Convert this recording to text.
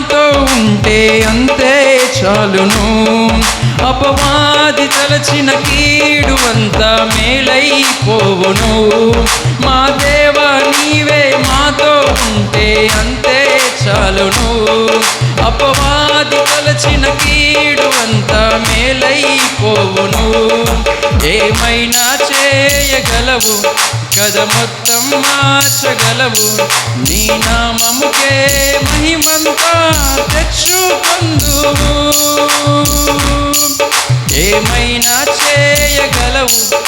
నాతో ఉంటే అంతే చాలును. అపవాది తలచిన కీడు అంతా మేలైపోవును. మా దేవ నీవే మాతో ఉంటే అంతే చాలును. అపవాది తలచిన కీడు అంతా మేలైపోవును. ఏమైనా చేయగలవు? కథ మొత్తం మార్చగలవు. నీ నామముకే మహిమంతా తెచ్చుకొందువు ఏమైనా చేయగలవు?